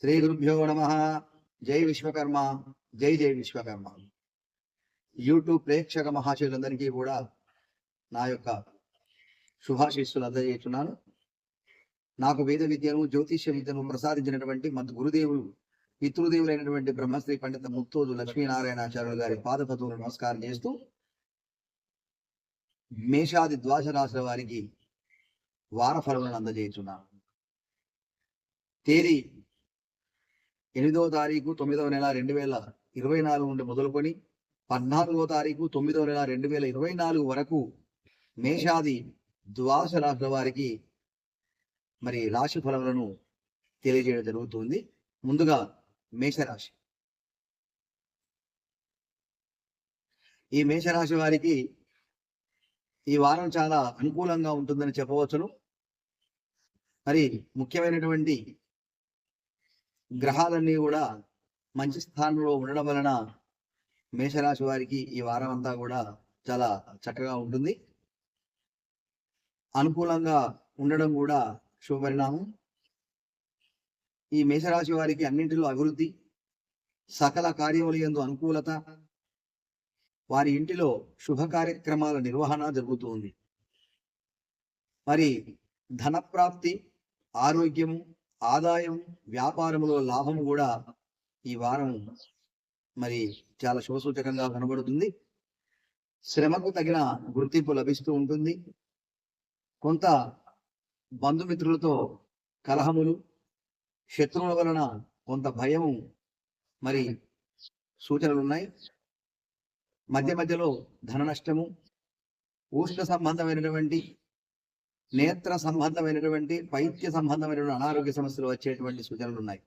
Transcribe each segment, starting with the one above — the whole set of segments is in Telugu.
శ్రీ గురుభ్యో నమ. జై విశ్వకర్మ. జై జై విశ్వకర్మ. యూట్యూబ్ ప్రేక్షక మహాశయులందరికీ కూడా నా యొక్క శుభాశీస్సులు అందజేస్తున్నాను. నాకు వేద విద్యను జ్యోతిష్య విద్యను ప్రసాదించినటువంటి మన గురుదేవులు పితృదేవులైనటువంటి బ్రహ్మశ్రీ పండిత ముత్తోజు లక్ష్మీనారాయణాచార్యులు గారి పాదపతులు నమస్కారం చేస్తూ మేషాది ద్వాదశ రాశుల వారికి వారఫలములను అందజేస్తున్నాను. తేదీ ఎనిమిదవ తారీఖు తొమ్మిదవ నెల రెండు వేల ఇరవై నాలుగు నుండి మొదలుకొని పద్నాలుగవ తారీఖు తొమ్మిదవ నెల రెండు వేల ఇరవై నాలుగు వరకు మేషాది ద్వాదశ రాశుల వారికి మరి రాశి ఫలములను తెలియజేయడం జరుగుతుంది. ముందుగా మేషరాశి. ఈ మేషరాశి వారికి ఈ వారం చాలా అనుకూలంగా ఉంటుందని చెప్పవచ్చును. మరి ముఖ్యమైనటువంటి గ్రహాలన్నీ కూడా మంచి స్థానంలో ఉండడం వలన మేషరాశి వారికి ఈ వారం అంతా కూడా చాలా చక్కగా ఉంటుంది. అనుకూలంగా ఉండడం కూడా శుభపరిణామం ఈ మేషరాశి వారికి అన్నింటిలో అభివృద్ధి సకల కార్యములు ఎందు అనుకూలత వారి ఇంటిలో శుభ కార్యక్రమాల నిర్వహణ జరుగుతుంది మరి ధనప్రాప్తి ఆరోగ్యము ఆదాయం వ్యాపారములో లాభం కూడా ఈ వారం మరి చాలా శుభసూచకంగా కనబడుతుంది. శ్రమకు తగిన గుర్తింపు లభిస్తూ ఉంటుంది. కొంత బంధుమిత్రులతో కలహములు శత్రువుల వలన కొంత భయము మరి సూచనలు ఉన్నాయి మధ్య మధ్యలో ధన నష్టము ఉష్ణ సంబంధమైనటువంటి నేత్ర సంబంధమైనటువంటి పైత్య సంబంధమైనటువంటి అనారోగ్య సమస్యలు వచ్చేటువంటి సూచనలు ఉన్నాయి.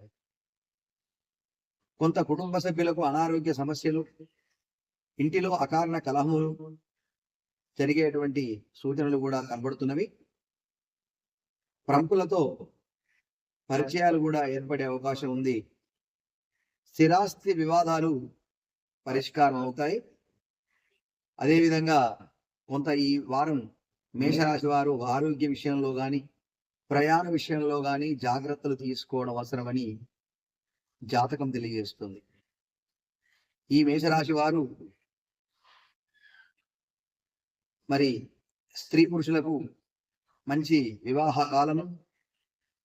కొంత కుటుంబ సభ్యులకు అనారోగ్య సమస్యలు ఇంటిలో అకారణ కలహములు జరిగేటువంటి సూచనలు కూడా కనబడుతున్నవి. ప్రముఖులతో పరిచయాలు కూడా ఏర్పడే అవకాశం ఉంది. స్థిరాస్తి వివాదాలు పరిష్కారం అవుతాయి. అదేవిధంగా కొంత ఈ వారం మేషరాశి వారు ఆరోగ్య విషయంలో కానీ ప్రయాణ విషయంలో కానీ జాగ్రత్తలు తీసుకోవడం అవసరమని జాతకం తెలియజేస్తుంది. ఈ మేషరాశి వారు మరి స్త్రీ పురుషులకు మంచి వివాహ కాలము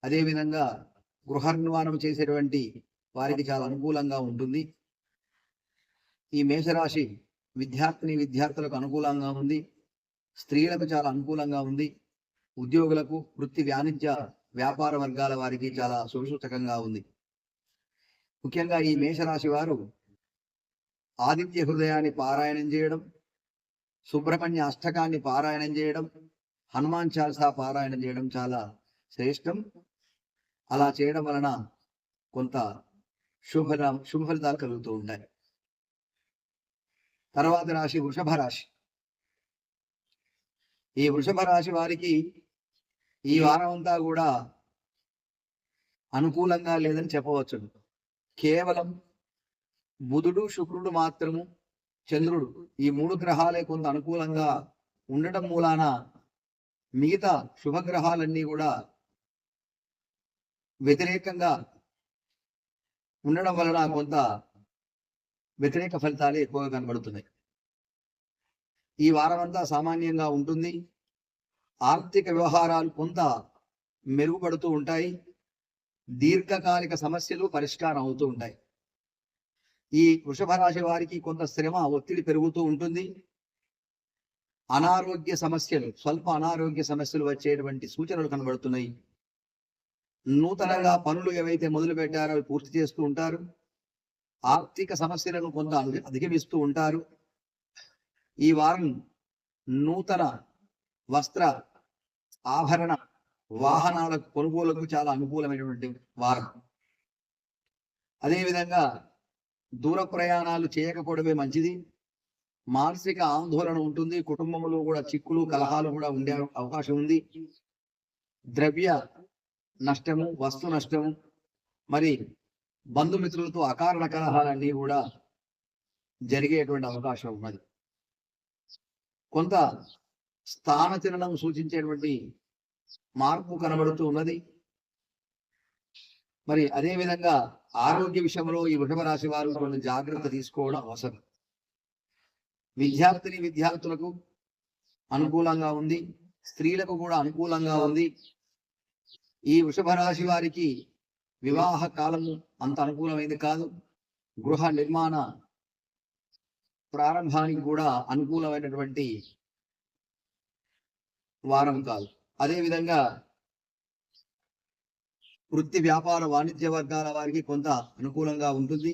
అదేవిధంగా గృహ నిర్మాణం చేసేటువంటి వారికి చాలా అనుకూలంగా ఉంటుంది. ఈ మేషరాశి విద్యార్థిని విద్యార్థులకు అనుకూలంగా ఉంది. స్త్రీలకు చాలా అనుకూలంగా ఉంది. ఉద్యోగులకు వృత్తి వాణిజ్య వ్యాపార వర్గాల వారికి చాలా శుభసూచకంగా ఉంది. ముఖ్యంగా ఈ మేషరాశి వారు ఆదిత్య హృదయాన్ని పారాయణం చేయడం సుబ్రహ్మణ్య అష్టకాన్ని పారాయణం చేయడం హనుమాన్ చాల్సా పారాయణం చేయడం చాలా శ్రేష్టం. అలా చేయడం వలన కొంత శుభ శుభ ఫలితాలు కలుగుతూ ఉంటాయి. తర్వాత రాశి వృషభ రాశి. ఈ వృషభ రాశి వారికి ఈ వారం అంతా కూడా అనుకూలంగా లేదని చెప్పవచ్చు. కేవలం బుధుడు శుక్రుడు మాత్రము చంద్రుడు ఈ మూడు గ్రహాలే కొంత అనుకూలంగా ఉండటం మూలాన మిగతా శుభగ్రహాలన్నీ కూడా వ్యతిరేకంగా ఉండడం వలన కొంత వ్యతిరేక ఫలితాలే ఎక్కువగా కనబడుతున్నాయి. ఈ వారం అంతా సామాన్యంగా ఉంటుంది. ఆర్థిక వ్యవహారాలు కొంత మెరుగుపడుతూ ఉంటాయి. దీర్ఘకాలిక సమస్యలు పరిష్కారం అవుతూ ఉంటాయి. ఈ వృషభ రాశి వారికి కొంత శ్రమ ఒత్తిడి పెరుగుతూ ఉంటుంది. అనారోగ్య సమస్యలు స్వల్ప అనారోగ్య సమస్యలు వచ్చేటువంటి సూచనలు కనబడుతున్నాయి. నూతనంగా పనులు ఏవైతే మొదలు పెట్టారో అవి పూర్తి చేస్తూ ఉంటారు. ఆర్థిక సమస్యలను కొంత అధిగమిస్తూ ఉంటారు. ఈ వారం నూతన వస్త్ర ఆభరణ వాహనాల కొనుగోలుకు చాలా అనుకూలమైనటువంటి వారం. అదేవిధంగా దూర ప్రయాణాలు చేయకపోవడమే మంచిది. మానసిక ఆందోళన ఉంటుంది. కుటుంబంలో కూడా చిక్కులు కలహాలు కూడా ఉండే అవకాశం ఉంది. ద్రవ్య నష్టము వస్తు నష్టము మరి బంధుమిత్రులతో అకారణ కలహాలన్నీ కూడా జరిగేటువంటి అవకాశం ఉన్నది. కొంత స్థానచలనం సూచించేటువంటి మార్పు కనబడుతూ ఉన్నది. మరి అదే విధంగా ఆరోగ్య విషయంలో ఈ వృషభ రాశి వారు కొన్ని జాగ్రత్త తీసుకోవడం అవసరం. విద్యార్థిని విద్యార్థులకు అనుకూలంగా ఉంది. స్త్రీలకు కూడా అనుకూలంగా ఉంది. ఈ వృషభ రాశి వారికి వివాహ కాలము అంత అనుకూలమైంది కాదు. గృహ నిర్మాణ ప్రారంభానికి కూడా అనుకూలమైనటువంటి వారం కాదు. అదేవిధంగా వృత్తి వ్యాపార వాణిజ్య వర్గాల వారికి కొంత అనుకూలంగా ఉంటుంది.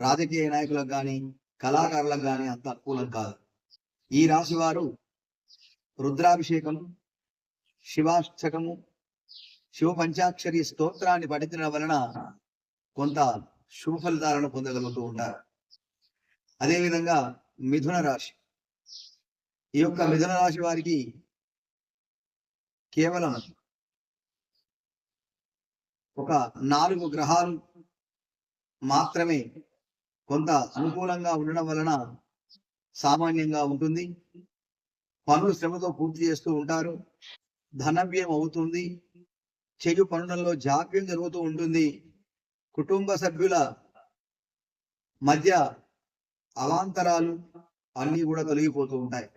రాజకీయ నాయకులకు కానీ కళాకారులకు కానీ అంత అనుకూలం కాదు. ఈ రాశి వారు రుద్రాభిషేకము శివాష్టకము శివ పంచాక్షరి స్తోత్రాన్ని పఠించడం వలన కొంత శుభ ఫలితాలను పొందగలుగుతూ ఉంటారు. అదేవిధంగా మిథున రాశి. ఈ యొక్క మిథున రాశి వారికి కేవలం ఒక నాలుగు గ్రహాలు మాత్రమే కొంత అనుకూలంగా ఉండడం వలన సామాన్యంగా ఉంటుంది. పనులు శ్రమతో పూర్తి చేస్తూ ఉంటారు. ధనవ్యయం అవుతుంది. చెడు పనులలో జాప్యం జరుగుతూ ఉంటుంది. కుటుంబ సభ్యుల మధ్య అవాంతరాలు అన్ని కూడా తొలగిపోతూ ఉంటాయి.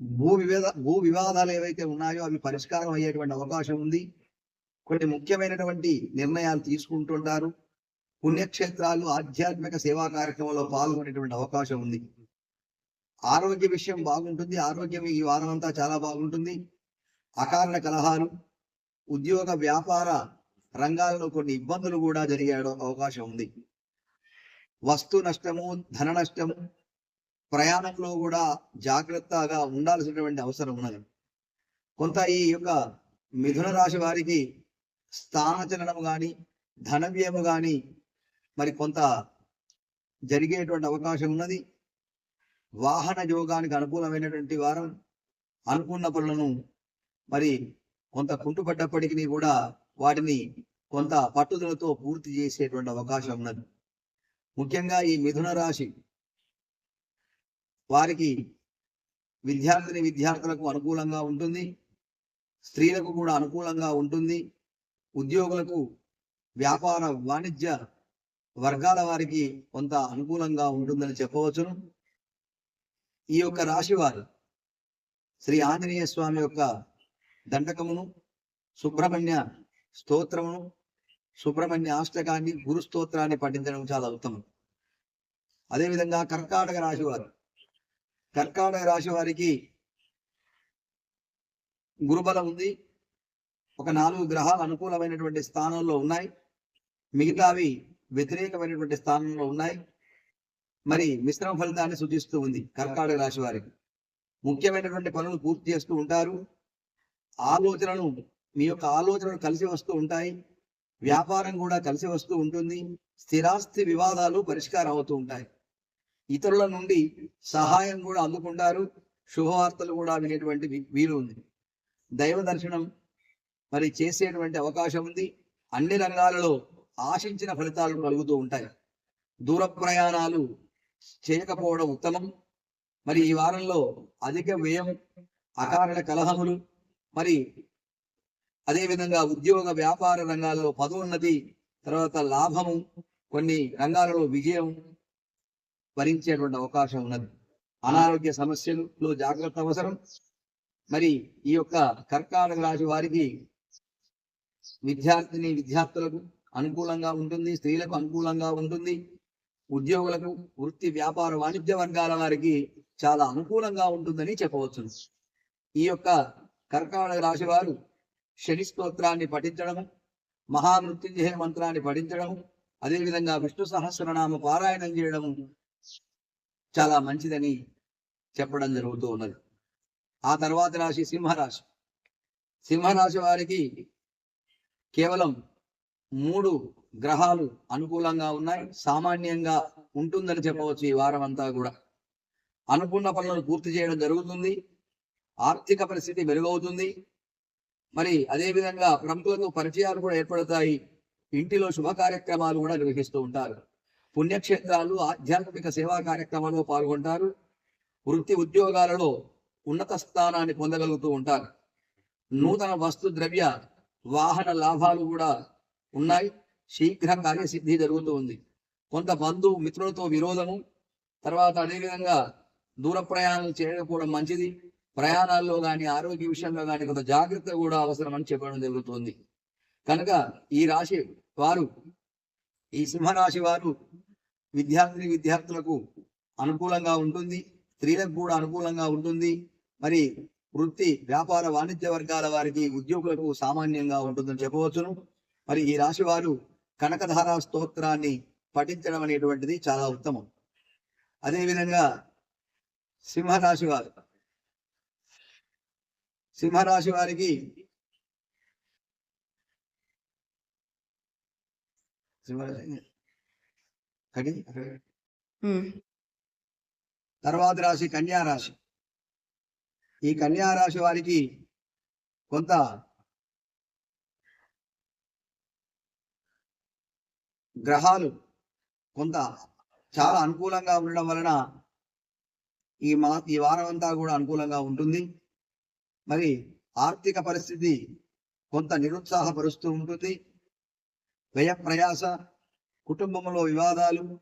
భూ వివాద భూ వివాదాలు ఏవైతే ఉన్నాయో అవి పరిష్కారం అయ్యేటువంటి అవకాశం ఉంది. కొన్ని ముఖ్యమైనటువంటి నిర్ణయాలు తీసుకుంటుంటారు. పుణ్యక్షేత్రాలు ఆధ్యాత్మిక సేవా కార్యక్రమంలో పాల్గొనేటువంటి అవకాశం ఉంది. ఆరోగ్య విషయం బాగుంటుంది. ఆరోగ్యం ఈ వారం అంతా చాలా బాగుంటుంది. అకారణ కలహాలు ఉద్యోగ వ్యాపార రంగాలలో కొన్ని ఇబ్బందులు కూడా జరిగే అవకాశం ఉంది. వస్తు నష్టము ధన నష్టము ప్రయాణంలో కూడా జాగ్రత్తగా ఉండాల్సినటువంటి అవసరం ఉన్నది. కొంత ఈ యొక్క మిథున రాశి వారికి స్థానచలనము కానీ ధనవ్యయము కానీ మరి కొంత జరిగేటువంటి అవకాశం ఉన్నది. వాహన యోగానికి అనుకూలమైనటువంటి వారం అనుకున్న పనులను మరి కొంత కుంటుపడ్డప్పటికీ కూడా వాటిని కొంత పట్టుదలతో పూర్తి చేసేటువంటి అవకాశం ఉన్నది. ముఖ్యంగా ఈ మిథున రాశి వారికి విద్యార్థిని విద్యార్థులకు అనుకూలంగా ఉంటుంది. స్త్రీలకు కూడా అనుకూలంగా ఉంటుంది. ఉద్యోగులకు వ్యాపార వాణిజ్య వర్గాల వారికి కొంత అనుకూలంగా ఉంటుందని చెప్పవచ్చును. ఈ యొక్క రాశి వారు శ్రీ ఆంజనేయ స్వామి యొక్క దండకమును సుబ్రహ్మణ్య స్తోత్రమును సుబ్రహ్మణ్య అష్టకాన్ని గురు స్తోత్రాన్ని పఠించడం చాలా ఉత్తమం. అదేవిధంగా కర్కాటక రాశి వారు. కర్కాటక రాశి వారికి గురుబలం ఉంది. ఒక నాలుగు గ్రహాలు అనుకూలమైనటువంటి స్థానంలో ఉన్నాయి. మిగతావి వ్యతిరేకమైనటువంటి స్థానంలో ఉన్నాయి. మరి మిశ్రమ ఫలితాన్ని సూచిస్తూ ఉంది కర్కాటక రాశి వారికి. ముఖ్యమైనటువంటి పనులు పూర్తి చేస్తూ ఉంటారు. ఆలోచనలు మీ యొక్క ఆలోచనలు కలిసి వస్తూ ఉంటాయి. వ్యాపారం కూడా కలిసి వస్తూ ఉంటుంది. స్థిరాస్తి వివాదాలు పరిష్కారం అవుతూ ఉంటాయి. ఇతరుల నుండి సహాయం కూడా అందుకుంటారు. శుభవార్తలు కూడా వినేటువంటి వీలు ఉంది. దైవ దర్శనం మరి చేసేటువంటి అవకాశం ఉంది. అన్ని రంగాలలో ఆశించిన ఫలితాలు కలుగుతూ ఉంటాయి. దూర ప్రయాణాలు చేయకపోవడం ఉత్తమం. మరి ఈ వారంలో అధిక వ్యయం అకారణ కలహములు మరి అదేవిధంగా ఉద్యోగ వ్యాపార రంగాల్లో పదోన్నతి తర్వాత లాభము కొన్ని రంగాలలో విజయం భరించేటువంటి అవకాశం ఉన్నది. అనారోగ్య సమస్యలు జాగ్రత్త అవసరం. మరి ఈ యొక్క కర్కాటక రాశి వారికి విద్యార్థిని విద్యార్థులకు అనుకూలంగా ఉంటుంది స్త్రీలకు అనుకూలంగా ఉంటుంది. ఉద్యోగులకు వృత్తి వ్యాపార వాణిజ్య వర్గాల వారికి చాలా అనుకూలంగా ఉంటుందని చెప్పవచ్చు ఈ యొక్క కర్కాటక రాశి వారు శని స్తోత్రాన్ని పఠించడము మహామృత్యుంజయ మంత్రాన్ని పఠించడము అదేవిధంగా విష్ణు సహస్రనామ పారాయణం చేయడము చాలా మంచిదని చెప్పడం జరుగుతూ ఉన్నది. ఆ తర్వాత రాశి సింహరాశి. సింహరాశి వారికి కేవలం మూడు గ్రహాలు అనుకూలంగా ఉన్నాయి సామాన్యంగా ఉంటుందని చెప్పవచ్చు ఈ వారం అంతా కూడా. అనుకున్న పనులను పూర్తి చేయడం జరుగుతుంది ఆర్థిక పరిస్థితి మెరుగవుతుంది మరి అదేవిధంగా ప్రముఖులతో పరిచయాలు కూడా ఏర్పడతాయి. ఇంటిలో శుభ కార్యక్రమాలు కూడా నిర్వహిస్తూ ఉంటారు. పుణ్యక్షేత్రాలు ఆధ్యాత్మిక సేవా కార్యక్రమాల్లో పాల్గొంటారు. వృత్తి ఉద్యోగాలలో ఉన్నత స్థానాన్ని పొందగలుగుతూ ఉంటారు. నూతన వస్తు ద్రవ్య వాహన లాభాలు కూడా ఉన్నాయి. శీఘ్ర కార్యసిద్ధి జరుగుతూ ఉంది. కొంత బంధు మిత్రులతో విరోధము తర్వాత అదేవిధంగా దూర ప్రయాణాలు చేయకపోవడం మంచిది. ప్రయాణాల్లో కానీ ఆరోగ్య విషయంలో కానీ కొంత జాగ్రత్త కూడా అవసరం అని చెప్పడం జరుగుతుంది. కనుక ఈ రాశి వారు ఈ సింహరాశి వారు విద్యార్థిని విద్యార్థులకు అనుకూలంగా ఉంటుంది. స్త్రీలకు కూడా అనుకూలంగా ఉంటుంది. మరి వృత్తి వ్యాపార వాణిజ్య వర్గాల వారికి ఉద్యోగులకు సామాన్యంగా ఉంటుందని చెప్పవచ్చును. మరి ఈ రాశి వారు కనకధార స్తోత్రాన్ని పఠించడం అనేటువంటిది చాలా ఉత్తమం. అదేవిధంగా సింహరాశి వారు సింహరాశి వారికి తర్వాత రాశి కన్యా రాశి. ఈ కన్యా రాశి వారికి కొంత గ్రహాలు కొంత చాలా అనుకూలంగా ఉండడం వలన ఈ మా ఈ వారం అంతా కూడా అనుకూలంగా ఉంటుంది. మరి ఆర్థిక పరిస్థితి కొంత నిరుత్సాహపరుస్తూ ఉంటుంది. వ్యయ ప్రయాస కుటుంబంలో వివాదాలు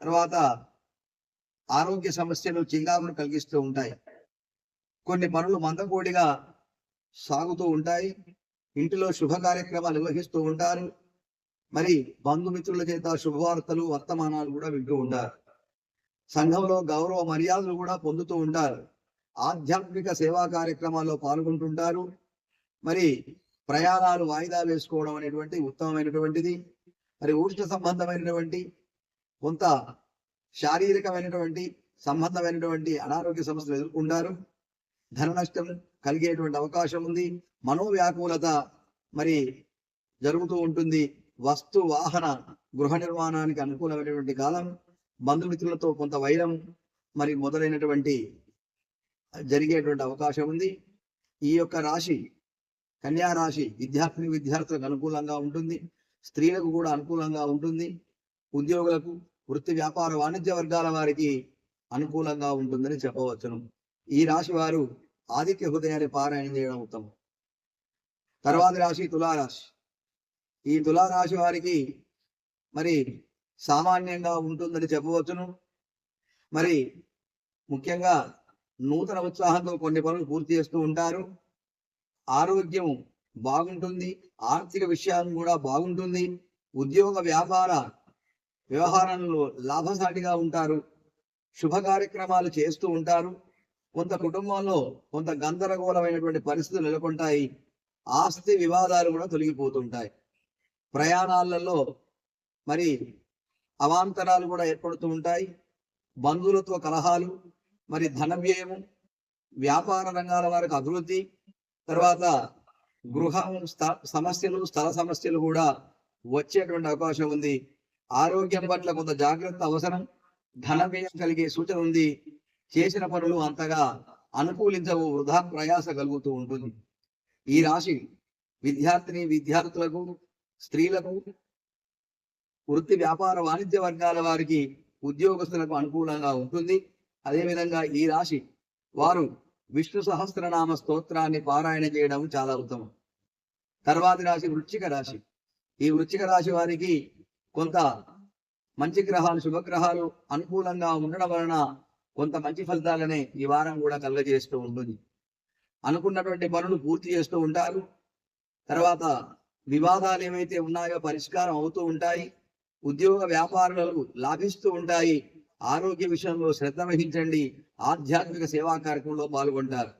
తర్వాత ఆరోగ్య సమస్యలు చికాకును కలిగిస్తూ ఉంటాయి. కొన్ని పనులు మందకోడిగా సాగుతూ ఉంటాయి. ఇంటిలో శుభ కార్యక్రమాలు నిర్వహిస్తూ ఉంటారు. మరి బంధుమిత్రుల చేత శుభవార్తలు వర్తమానాలు కూడా వింటూ ఉంటారు. సంఘంలో గౌరవ మర్యాదలు కూడా పొందుతూ ఉంటారు. ఆధ్యాత్మిక సేవా కార్యక్రమాల్లో పాల్గొంటుంటారు. మరి ప్రయాణాలు వాయిదా వేసుకోవడం అనేటువంటి ఉత్తమమైనటువంటిది. మరి ఊర్జ సంబంధమైనటువంటి కొంత శారీరకమైనటువంటి సంబంధమైనటువంటి అనారోగ్య సమస్యలు ఎదుర్కొంటారు. ధన నష్టం కలిగేటువంటి అవకాశం ఉంది. మనోవ్యాకులత మరి జరుగుతూ ఉంటుంది. వస్తు వాహన గృహ నిర్మాణానికి అనుకూలమైనటువంటి కాలం బంధుమిత్రులతో కొంత వైరం మరి మొదలైనటువంటి జరిగేటువంటి అవకాశం ఉంది. ఈ యొక్క రాశి కన్యా రాశి విద్యార్థిని విద్యార్థులకు అనుకూలంగా ఉంటుంది. స్త్రీలకు కూడా అనుకూలంగా ఉంటుంది. ఉద్యోగులకు వృత్తి వ్యాపార వాణిజ్య వర్గాల వారికి అనుకూలంగా ఉంటుందని చెప్పవచ్చును. ఈ రాశి వారు ఆదిత్య హృదయాన్ని పారాయణం చేయడం ఉత్తమం. తర్వాతి రాశి తులారాశి. ఈ తులారాశి వారికి మరి సామాన్యంగా ఉంటుందని చెప్పవచ్చును. మరి ముఖ్యంగా నూతన ఉత్సాహంతో కొన్ని పనులు పూర్తి చేస్తూ ఉంటారు. ఆరోగ్యం బాగుంటుంది. ఆర్థిక విషయాలు కూడా బాగుంటుంది. ఉద్యోగ వ్యాపార వ్యవహారంలో లాభసాటిగా ఉంటారు. శుభ కార్యక్రమాలు చేస్తూ ఉంటారు. కొంత కుటుంబంలో కొంత గందరగోళమైనటువంటి పరిస్థితులు నెలకొంటాయి. ఆస్తి వివాదాలు కూడా తొలగిపోతుంటాయి. ప్రయాణాలలో మరి అవాంతరాలు కూడా ఏర్పడుతూ ఉంటాయి. బంధువులతో కలహాలు మరి ధన వ్యయము వ్యాపార రంగాల వారికి అభివృద్ధి తర్వాత గృహం సమస్యలు స్థల సమస్యలు కూడా వచ్చేటువంటి అవకాశం ఉంది. ఆరోగ్యం పట్ల కొంత జాగ్రత్త అవసరం ధన వ్యయం కలిగే సూచన ఉంది. చేసిన పనులు అంతగా అనుకూలించవు వృధా ప్రయాస కలుగుతూ ఉంటుంది. ఈ రాశి విద్యార్థిని విద్యార్థులకు స్త్రీలకు వృత్తి వ్యాపార వాణిజ్య వర్గాల వారికి ఉద్యోగస్తులకు అనుకూలంగా ఉంటుంది. అదేవిధంగా ఈ రాశి వారు విష్ణు సహస్రనామ స్తోత్రాన్ని పారాయణ చేయడం చాలా ఉత్తమం. తర్వాతి రాశి వృశ్చిక రాశి. ఈ వృశ్చిక రాశి వారికి కొంత మంచి గ్రహాలు శుభగ్రహాలు అనుకూలంగా ఉండడం వలన కొంత మంచి ఫలితాలనే ఈ వారం కూడా కలగజేస్తూ ఉంటుంది. అనుకున్నటువంటి పనులు పూర్తి చేస్తూ ఉంటారు. తర్వాత వివాదాలు ఏవైతే ఉన్నాయో పరిష్కారం అవుతూ ఉంటాయి. ఉద్యోగ వ్యాపారాలు లాభిస్తూ ఉంటాయి. ఆరోగ్య విషయంలో శ్రద్ధ వహించండి. ఆధ్యాత్మిక సేవా కార్యక్రమంలో పాల్గొంటారు.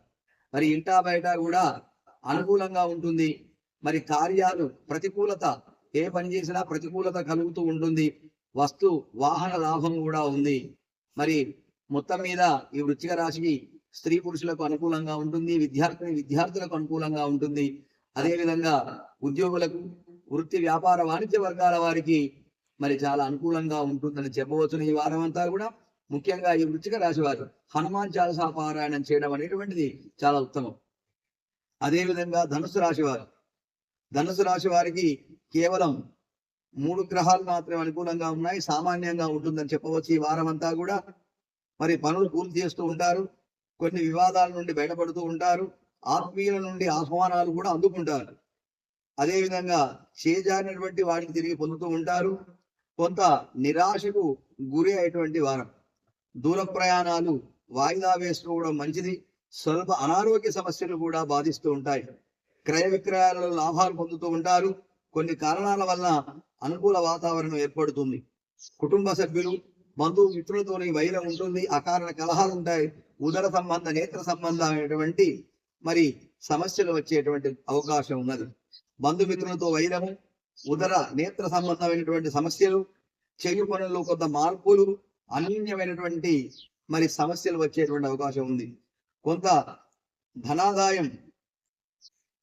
మరి ఇంటా బయట కూడా అనుకూలంగా ఉంటుంది. మరి కార్యాలు ప్రతికూలత ఏ పని చేసినా ప్రతికూలత కలుగుతూ ఉంటుంది. వస్తు వాహన లాభం కూడా ఉంది. మరి మొత్తం మీద ఈ వృశ్చిక రాశికి స్త్రీ పురుషులకు అనుకూలంగా ఉంటుంది. విద్యార్థిని విద్యార్థులకు అనుకూలంగా ఉంటుంది. అదేవిధంగా ఉద్యోగులకు వృత్తి వ్యాపార వాణిజ్య వర్గాల వారికి మరి చాలా అనుకూలంగా ఉంటుందని చెప్పవచ్చును ఈ వారం అంతా కూడా ముఖ్యంగా ఈ వృచ్చిక రాశి వారు హనుమాన్ చాలసా పారాయణం చేయడం అనేటువంటిది చాలా ఉత్తమం. అదేవిధంగా ధనుసు రాశి వారు ధనుసు రాశి వారికి కేవలం మూడు గ్రహాలు మాత్రమే అనుకూలంగా ఉన్నాయి సామాన్యంగా ఉంటుందని చెప్పవచ్చు. ఈ వారం అంతా కూడా మరి పనులు పూర్తి చేస్తూ ఉంటారు కొన్ని వివాదాల నుండి బయటపడుతూ ఉంటారు ఆత్మీయుల నుండి ఆహ్వానాలు కూడా అందుకుంటారు. అదేవిధంగా చేజారినటువంటి వాటికి తిరిగి పొందుతూ ఉంటారు కొంత నిరాశకు గురి అయ్యేటువంటి వారం. దూర ప్రయాణాలు వాయిదా వేసుకోవడం మంచిది. స్వల్ప అనారోగ్య సమస్యలు కూడా బాధిస్తూ ఉంటాయి. క్రయ విక్రయాలలో లాభాలు పొందుతూ ఉంటారు. కొన్ని కారణాల వల్ల అనుకూల వాతావరణం ఏర్పడుతుంది. కుటుంబ సభ్యులు బంధువు మిత్రులతోని వైరం ఉంటుంది. అకారణ కలహాలు ఉంటాయి. ఉదర సంబంధ నేత్ర సంబంధమైనటువంటి మరి సమస్యలు వచ్చేటువంటి అవకాశం ఉన్నది. బంధుమిత్రులతో వైరము ఉదర నేత్ర సంబంధమైనటువంటి సమస్యలు చెవి పనుల్లో కొంత మార్పులు అన్యూన్యమైనటువంటి మరి సమస్యలు వచ్చేటువంటి అవకాశం ఉంది. కొంత ధనాదాయం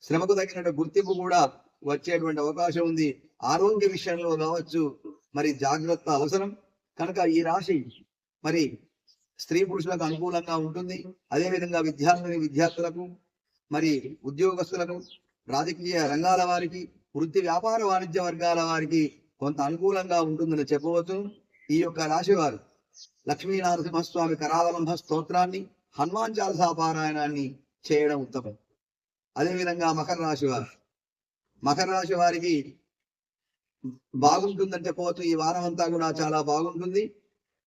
శ్రమకు తగినటువంటి గుర్తింపు కూడా వచ్చేటువంటి అవకాశం ఉంది. ఆరోగ్య విషయంలో కావచ్చు మరి జాగ్రత్త అవసరం. కనుక ఈ రాశి మరి స్త్రీ పురుషులకు అనుకూలంగా ఉంటుంది. అదే విధంగా విద్యార్థిని విద్యార్థులకు మరి ఉద్యోగస్తులకు రాజకీయ రంగాల వారికి వృత్తి వ్యాపార వాణిజ్య వర్గాల వారికి కొంత అనుకూలంగా ఉంటుందని చెప్పవచ్చు. ఈ యొక్క రాశి వారు లక్ష్మీ నరసింహస్వామి కరావలంబ స్తోత్రాన్ని హనుమాన్ చాలసా పారాయణాన్ని చేయడం ఉత్తమం. అదే విధంగా మకర రాశి వారు మకర రాశి వారికి బాగుంటుందని చెప్పవచ్చు. ఈ వారం అంతా కూడా చాలా బాగుంటుంది.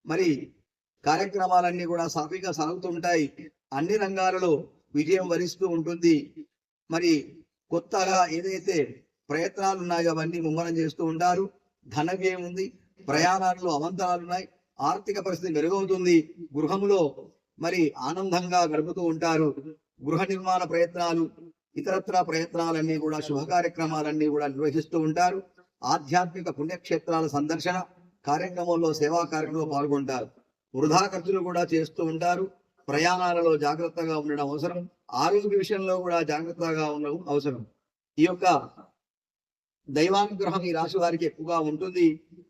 మరి కార్యక్రమాలన్నీ కూడా సాఫీగా సాగుతుంటాయి. అన్ని రంగాలలో విజయం వరిస్తూ ఉంటుంది. మరి కొత్తగా ఏదైతే ప్రయత్నాలు ఉన్నాయి అవన్నీ ముమ్మరం చేస్తూ ఉంటారు ధన వ్యయం ఉంది ప్రయాణాల్లో అవంతరాలు ఉన్నాయి ఆర్థిక పరిస్థితి మెరుగవుతుంది గృహములో మరి ఆనందంగా గడుపుతూ ఉంటారు. గృహ నిర్మాణ ప్రయత్నాలు ఇతరత్ర ప్రయత్నాలన్నీ కూడా శుభ కార్యక్రమాలన్నీ కూడా నిర్వహిస్తూ ఉంటారు. ఆధ్యాత్మిక పుణ్యక్షేత్రాల సందర్శన కార్యక్రమంలో సేవా కార్యక్రమంలో పాల్గొంటారు. వృధా ఖర్చులు కూడా చేస్తూ ఉంటారు. ప్రయాణాలలో జాగ్రత్తగా ఉండడం అవసరం. ఆరోగ్య విషయంలో కూడా జాగ్రత్తగా ఉండడం అవసరం. ఈ యొక్క దైవానుగ్రహం ఈ రాశి వారికి ఎక్కువగా ఉంటుంది.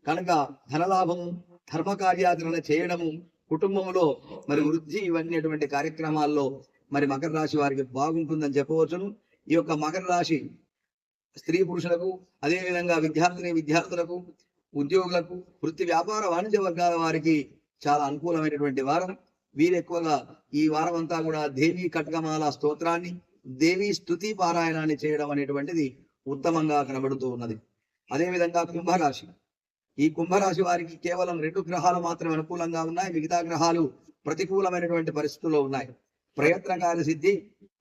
కనుక ధనలాభము ధర్మ కార్యాచరణ చేయడము కుటుంబంలో మరి వృద్ధి ఇవన్నీ అటువంటి కార్యక్రమాల్లో మరి మకర రాశి వారికి బాగుంటుందని చెప్పవచ్చును. ఈ యొక్క మకర రాశి స్త్రీ పురుషులకు అదే విధంగా విద్యార్థిని విద్యార్థులకు ఉద్యోగులకు వృత్తి వ్యాపార వాణిజ్య వర్గాల వారికి చాలా అనుకూలమైనటువంటి వారం. వీరు ఎక్కువగా ఈ వారం అంతా కూడా దేవి కట్కమాల స్తోత్రాన్ని దేవి స్తుతి పారాయణాన్ని చేయడం అనేటువంటిది ఉత్తమంగా కనబడుతూ ఉన్నది. అదేవిధంగా కుంభరాశి. ఈ కుంభరాశి వారికి కేవలం రెండు గ్రహాలు మాత్రమే అనుకూలంగా ఉన్నాయి. మిగతా గ్రహాలు ప్రతికూలమైనటువంటి పరిస్థితుల్లో ఉన్నాయి. ప్రయత్నకారి సిద్ధి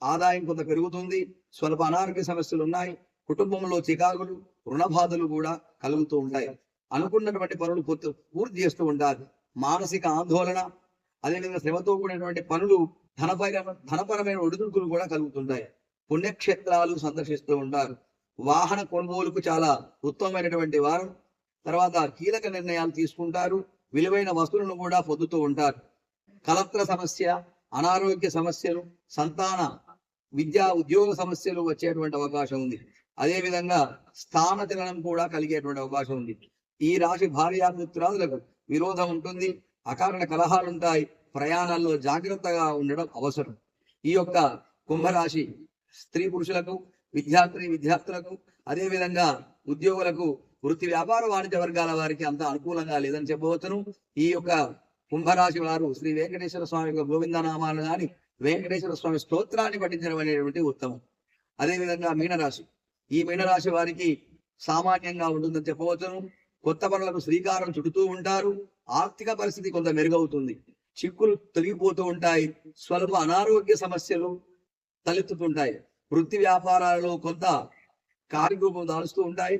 ఆదాయం కొంత పెరుగుతుంది. స్వల్ప అనారోగ్య సమస్యలు ఉన్నాయి. కుటుంబంలో చికాకులు రుణ బాధలు కూడా కలుగుతూ ఉంటాయి. అనుకున్నటువంటి పనులు పూర్తి పూర్తి చేస్తూ ఉంటారు మానసిక ఆందోళన అదేవిధంగా శ్రమతో కూడినటువంటి పనులు ధనపర ధనపరమైన ఒడిదుడుకులు కూడా కలుగుతుంటాయి. పుణ్యక్షేత్రాలు సందర్శిస్తూ ఉంటారు. వాహన కొనుగోలుకు చాలా ఉత్తమమైనటువంటి వారం. తర్వాత కీలక నిర్ణయాలు తీసుకుంటారు. విలువైన వస్తువులను కూడా పొందుతూ ఉంటారు. కలత్ర సమస్య అనారోగ్య సమస్యలు సంతాన విద్యా ఉద్యోగ సమస్యలు వచ్చేటువంటి అవకాశం ఉంది. అదేవిధంగా స్థాన తినడం కూడా కలిగేటువంటి అవకాశం ఉంది. ఈ రాశి భార్యాపుత్రాదులకు విరోధం ఉంటుంది. అకారణ కలహాలు ఉంటాయి. ప్రయాణాల్లో జాగ్రత్తగా ఉండడం అవసరం. ఈ యొక్క కుంభరాశి స్త్రీ పురుషులకు విద్యార్థి విద్యార్థులకు అదేవిధంగా ఉద్యోగులకు వృత్తి వ్యాపార వాణిజ్య వర్గాల వారికి అంత అనుకూలంగా లేదని చెప్పవచ్చును ఈ యొక్క కుంభరాశి వారు శ్రీ వెంకటేశ్వర స్వామి యొక్క గోవిందనామాలు కానీ వెంకటేశ్వర స్వామి స్తోత్రాన్ని పఠించడం అనేటువంటి ఉత్తమం. అదే విధంగా మీనరాశి. ఈ మీనరాశి వారికి సామాన్యంగా ఉంటుందని చెప్పవచ్చును కొత్త పనులకు శ్రీకారం చుడుతూ ఉంటారు. ఆర్థిక పరిస్థితి కొంత మెరుగవుతుంది. చిక్కులు తొలగిపోతూ ఉంటాయి. స్వల్ప అనారోగ్య సమస్యలు తలెత్తుతుంటాయి. వృత్తి వ్యాపారాలలో కొంత కార్యరూపం దాలుస్తూ ఉంటాయి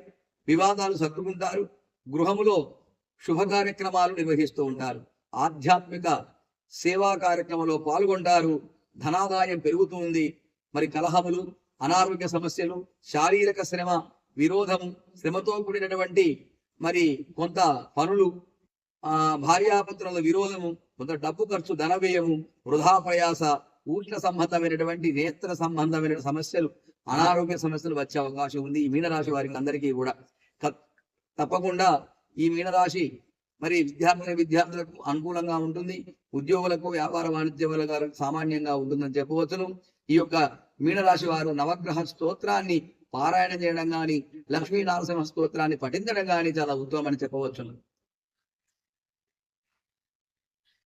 వివాదాలు సర్దుకుంటారు గృహములో శుభ కార్యక్రమాలు నిర్వహిస్తూ ఉంటారు ఆధ్యాత్మిక సేవా కార్యక్రమంలో పాల్గొంటారు ధనాదాయం పెరుగుతుంది మరి కలహములు అనారోగ్య సమస్యలు శారీరక శ్రమ విరోధము శ్రమతో కూడినటువంటి మరి కొంత పనులు భార్యాపత్రుల భార్యాపుత్రుల విరోధము కొంత డబ్బు ఖర్చు ధన వ్యయము వృధా ప్రయాస ఊర్ల సంబంధమైనటువంటి నేత్ర సంబంధమైన సమస్యలు అనారోగ్య సమస్యలు వచ్చే అవకాశం ఉంది. ఈ మీనరాశి వారికి అందరికీ కూడా. తప్పకుండా ఈ మీనరాశి మరి విద్యార్థుల విద్యార్థులకు అనుకూలంగా ఉంటుంది. ఉద్యోగులకు వ్యాపార వాణిజ్య వర్గాలకు సామాన్యంగా ఉంటుందని చెప్పవచ్చును. ఈ యొక్క మీనరాశి వారు నవగ్రహ స్తోత్రాన్ని పారాయణ చేయడం గాని లక్ష్మీనారసింహ స్తోత్రాన్ని పఠించడం కానీ చాలా ఉత్తమని చెప్పవచ్చును.